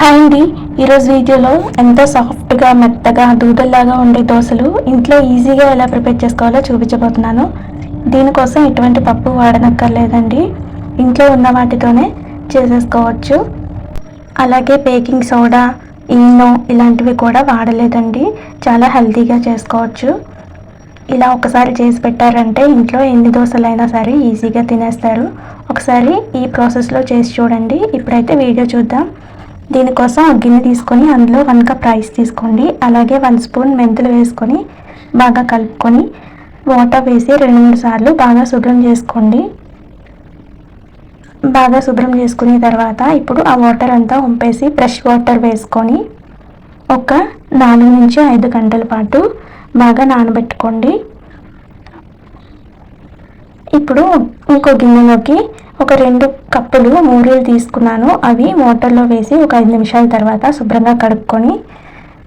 Hi అండి. ఈరోజు వీడియోలో ఎంతో సాఫ్ట్గా మెత్తగా దూదల్లాగా ఉండే దోశలు ఇంట్లో ఈజీగా ఎలా ప్రిపేర్ చేసుకోవాలో చూపించబోతున్నాను. దీనికోసం ఎటువంటి పప్పు వాడనక్కర్లేదండి. ఇంట్లో ఉన్న వాటితోనే చేసేసుకోవచ్చు. అలాగే బేకింగ్ సోడా ఈనో ఇలాంటివి కూడా వాడలేదండి. చాలా హెల్తీగా చేసుకోవచ్చు. ఇలా ఒకసారి చేసి పెట్టారంటే ఇంట్లో ఎన్ని దోశలైనా సరే ఈజీగా తినేస్తారు. ఒకసారి ఈ ప్రాసెస్లో చేసి చూడండి. ఇప్పుడైతే వీడియో చూద్దాం. దీనికోసం ఒక గిన్నె తీసుకొని అందులో వన్ కప్ రైస్ తీసుకోండి. అలాగే వన్ స్పూన్ మెంతులు వేసుకొని బాగా కలుపుకొని వాటర్ వేసి రెండు మూడు సార్లు బాగా శుభ్రం చేసుకోండి. బాగా శుభ్రం చేసుకున్న తర్వాత ఇప్పుడు ఆ వాటర్ అంతా ఉంపేసి ఫ్రెష్ వాటర్ వేసుకొని ఒక నాలుగు నుంచి ఐదు గంటల పాటు బాగా నానబెట్టుకోండి. ఇప్పుడు ఇంకో గిన్నెలోకి ఒక రెండు కప్పులు మూరీలు తీసుకున్నాను. అవి వాటర్లో వేసి ఒక ఐదు నిమిషాల తర్వాత శుభ్రంగా కడుక్కొని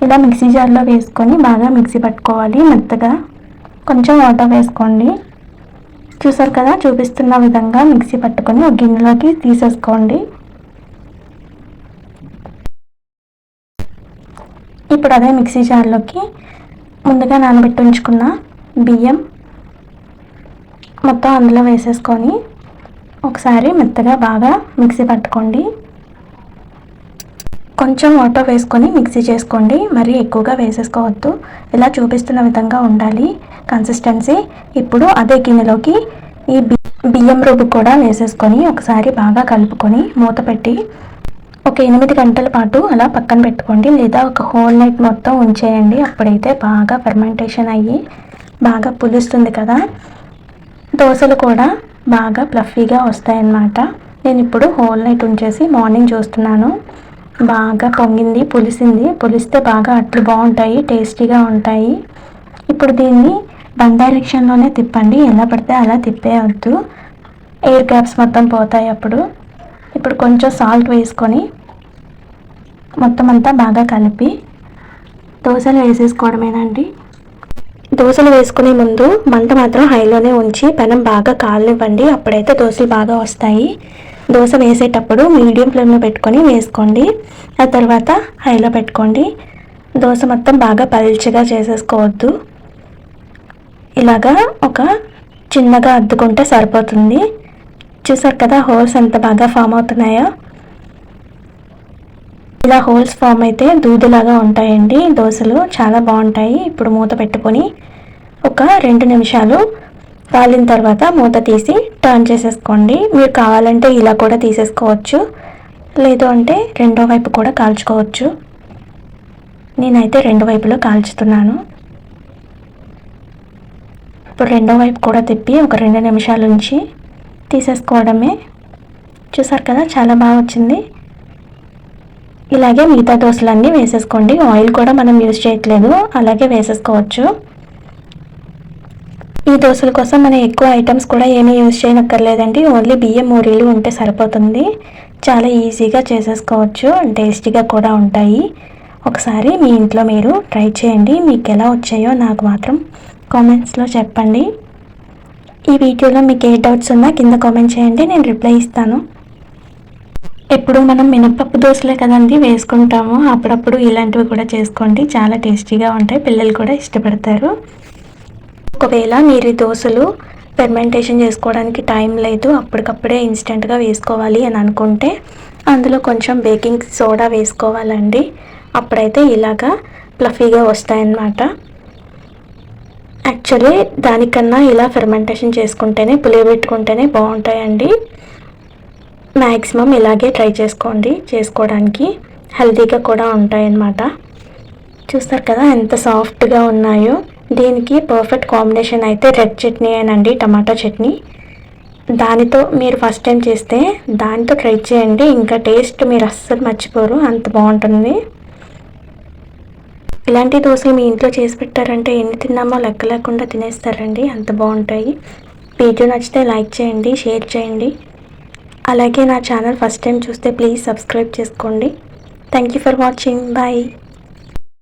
ఇలా మిక్సీ జార్లో వేసుకొని బాగా మిక్సీ పట్టుకోవాలి. మెత్తగా కొంచెం వాటర్ వేసుకోండి. చూసారు కదా చూపిస్తున్న విధంగా మిక్సీ పట్టుకొని ఒక గిన్నెలోకి తీసేసుకోండి. ఇప్పుడు అదే మిక్సీ జార్లోకి ముందుగా నానబెట్టి ఉంచుకున్న బియ్యం మొత్తం అందులో వేసేసుకొని ఒకసారి మెత్తగా బాగా మిక్సీ పట్టుకోండి. కొంచెం వాటర్ వేసుకొని మిక్సీ చేసుకోండి. మరీ ఎక్కువగా వేసేసుకోవద్దు. ఇలా చూపిస్తున్న విధంగా ఉండాలి. కన్సిస్టెన్సీ. ఇప్పుడు అదే గిన్నెలోకి ఈ బియ్యం రుబ్బు కూడా వేసేసుకొని ఒకసారి బాగా కలుపుకొని మూత పెట్టి ఒక ఎనిమిది గంటల పాటు అలా పక్కన పెట్టుకోండి. లేదా ఒక హోల్ నైట్ మొత్తం ఉంచేయండి. అప్పుడైతే బాగా ఫర్మెంటేషన్ అయ్యి బాగా పులుస్తుంది కదా. దోశలు కూడా బాగా ప్లఫీగా వస్తాయన్నమాట. నేను ఇప్పుడు హోల్ నైట్ ఉంచేసి మార్నింగ్ చూస్తున్నాను. బాగా పొంగింది పులిసింది. పులిస్తే బాగా అట్లు బాగుంటాయి టేస్టీగా ఉంటాయి. ఇప్పుడు దీన్ని వన్ డైరెక్షన్లోనే తిప్పండి. ఎలా పడితే అలా తిప్పేయద్దు. ఎయిర్ గ్యాప్స్ మొత్తం పోతాయి అప్పుడు. ఇప్పుడు కొంచెం సాల్ట్ వేసుకొని మొత్తం అంతా బాగా కలిపి దోశలు వేసేసుకోవడమేనండి. దోశలు వేసుకునే ముందు మంట మాత్రం హైలోనే ఉంచి పెనం బాగా కాలనివ్వండి. అప్పుడైతే దోశలు బాగా వస్తాయి. దోశ వేసేటప్పుడు మీడియం ఫ్లేమ్లో పెట్టుకొని వేసుకోండి. ఆ తర్వాత హైలో పెట్టుకోండి. దోశ మొత్తం బాగా పల్చగా చేసేసుకోవద్దు. ఇలాగా ఒక చిన్నగా అద్దుకుంటే సరిపోతుంది. చూసారు కదా హోల్స్ ఎంత బాగా ఫామ్ అవుతున్నాయో? ఇలా హోల్స్ ఫామ్ అయితే దూదిలాగా ఉంటాయండి. దోశలు చాలా బాగుంటాయి. ఇప్పుడు మూత పెట్టుకొని ఒక రెండు నిమిషాలు కాలిన తర్వాత మూత తీసి టర్న్ చేసేసుకోండి. మీరు కావాలంటే ఇలా కూడా తీసేసుకోవచ్చు. లేదు అంటే రెండో వైపు కూడా కాల్చుకోవచ్చు. నేనైతే రెండు వైపులో కాల్చుతున్నాను. ఇప్పుడు రెండో వైపు కూడా తిప్పి ఒక రెండు నిమిషాల నుంచి తీసేసుకోవడమే. చూసారు కదా చాలా బాగా వచ్చింది. ఇలాగే మిగతా దోశలన్నీ వేసేసుకోండి. ఆయిల్ కూడా మనం యూజ్ చేయట్లేదు. అలాగే వేసేసుకోవచ్చు. ఈ దోశల కోసం మనం ఎక్కువ ఐటమ్స్ కూడా ఏమీ యూజ్ చేయనక్కర్లేదండి. ఓన్లీ బియ్యం మూరీలు ఉంటే సరిపోతుంది. చాలా ఈజీగా చేసేసుకోవచ్చు. టేస్టీగా కూడా ఉంటాయి. ఒకసారి మీ ఇంట్లో మీరు ట్రై చేయండి. మీకు ఎలా వచ్చాయో నాకు మాత్రం కామెంట్స్లో చెప్పండి. ఈ వీడియోలో మీకు ఏ డౌట్స్ ఉన్నా కింద కామెంట్ చేయండి. నేను రిప్లై ఇస్తాను. ఎప్పుడు మనం మినపప్పు దోశలే కదండి వేసుకుంటాము. అప్పుడప్పుడు ఇలాంటివి కూడా చేసుకోండి. చాలా టేస్టీగా ఉంటాయి. పిల్లలు కూడా ఇష్టపడతారు. ఒకవేళ మీరు ఈ దోశలు ఫెర్మెంటేషన్ చేసుకోవడానికి టైం లేదు అప్పటికప్పుడే ఇన్స్టెంట్గా వేసుకోవాలి అని అనుకుంటే అందులో కొంచెం బేకింగ్ సోడా వేసుకోవాలండి. అప్పుడైతే ఇలాగా ప్లఫీగా వస్తాయన్నమాట. యాక్చువల్లీ దానికన్నా ఇలా ఫెర్మెంటేషన్ చేసుకుంటేనే పులియబెట్టుకుంటేనే బాగుంటాయండి. మ్యాక్సిమం ఇలాగే ట్రై చేసుకోండి. చేసుకోవడానికి హెల్తీగా కూడా ఉంటాయన్నమాట. చూస్తారు కదా ఎంత సాఫ్ట్గా ఉన్నాయో. దీనికి పర్ఫెక్ట్ కాంబినేషన్ అయితే రెడ్ చట్నీ అండి టమాటా చట్నీ. దానితో మీరు ఫస్ట్ టైం చేస్తే దానితో ట్రై చేయండి. ఇంకా టేస్ట్ మీరు అస్సలు మర్చిపోరు. అంత బాగుంటుంది. ఇలాంటి దోశలు మీ ఇంట్లో చేసి పెట్టారంటే ఎన్ని తిన్నామో లెక్క లేకుండా తినేస్తారండి. అంత బాగుంటాయి. వీడియో నచ్చితే లైక్ చేయండి షేర్ చేయండి. అలాగే నా ఛానల్ ఫస్ట్ టైం చూస్తే ప్లీజ్ సబ్స్క్రైబ్ చేసుకోండి. Thank you for watching bye